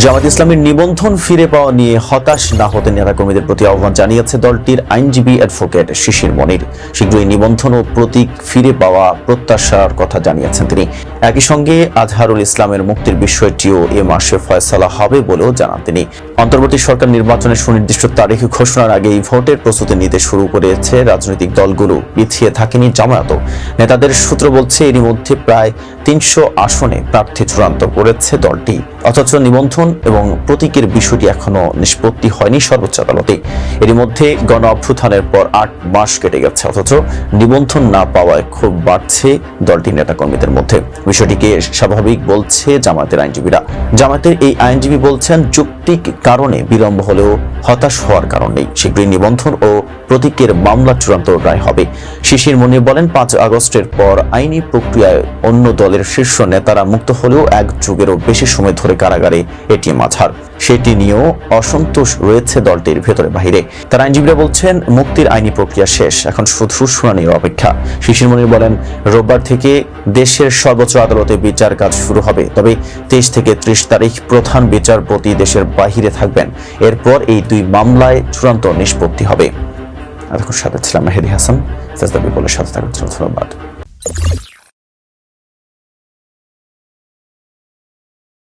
জামাত ইসলামের নিবন্ধন ফিরে পাওয়া নিয়ে হতাশ না হতে নেতাকর্মীদের প্রতি আহ্বান জানিয়েছে দলটির আইনজীবী অ্যাডভোকেট শিশির মনির। শীঘ্রই নিবন্ধন ও প্রতীক ফিরে পাওয়া প্রত্যাশার কথা জানিয়েছেন তিনি। একই সঙ্গে আজহারুল ইসলামের মুক্তির বিষয়টিও এ মাসে ফয়সালা হবে বলেও জানান তিনি। অন্তর্বর্তী সরকার নির্বাচনের সুনির্দিষ্ট তারিখ ঘোষণার আগেই ভোটের প্রস্তুতি নিতে শুরু করেছে রাজনৈতিক দলগুলো। পিছিয়ে থাকেনি জামায়াতও নেতাদের সূত্র বলছে, এরই মধ্যে প্রায় তিনশো আসনে প্রার্থী চূড়ান্ত করেছে দলটি। অথচ নিবন্ধন এবং প্রতীকের বিষয়টি এখনও নিষ্পত্তি হয়নি সর্বোচ্চ আদালতে। এরই মধ্যে গণ অভ্যুত্থানের পর আট মাস কেটে গেছে, অথচ নিবন্ধন না পাওয়ায় ক্ষোভ বাড়ছে দলটির নেতাকর্মীদের মধ্যে। বিষয়টিকে স্বাভাবিক বলছে জামায়াতের আইনজীবীরা। জামায়াতের এই আইনজীবী বলছেন, যৌক্তিক কারণে বিলম্ব হলেও হতাশ হওয়ার কারণ নেই। শীঘ্রই নিবন্ধন ও প্রতীকের মামলা চূড়ান্ত রায় হবে। শিশির মনির বলেন, পাঁচ আগস্টের পর আইনি প্রক্রিয়ায় অন্য দলের শীর্ষ নেতারা মুক্ত হলেও এক যুগেরও বেশি সময় ধরে কারাগারে এটিএম আছার সেটি নিয়েও অসন্তোষ রয়েছে দলটির ভেতরে বাহিরে। তার আইনজীবীরা বলছেন, মুক্তির আইনি প্রক্রিয়া শেষ, এখন শুধু শুনানির অপেক্ষা। শিশির মনির বলেন, রোববার থেকে দেশের সর্বোচ্চ আদালতে বিচার কাজ শুরু হবে, তবে তেইশ থেকে ত্রিশ তারিখ প্রধান বিচারপতি দেশের বাহিরে থাকবেন। এরপর এই দুই মামলায় চূড়ান্ত নিষ্পত্তি হবে। এতক্ষণ সাথে ছিলাম মেহেদি হাসান সাজদাবি বলে সাথে থাকার জন্য ধন্যবাদ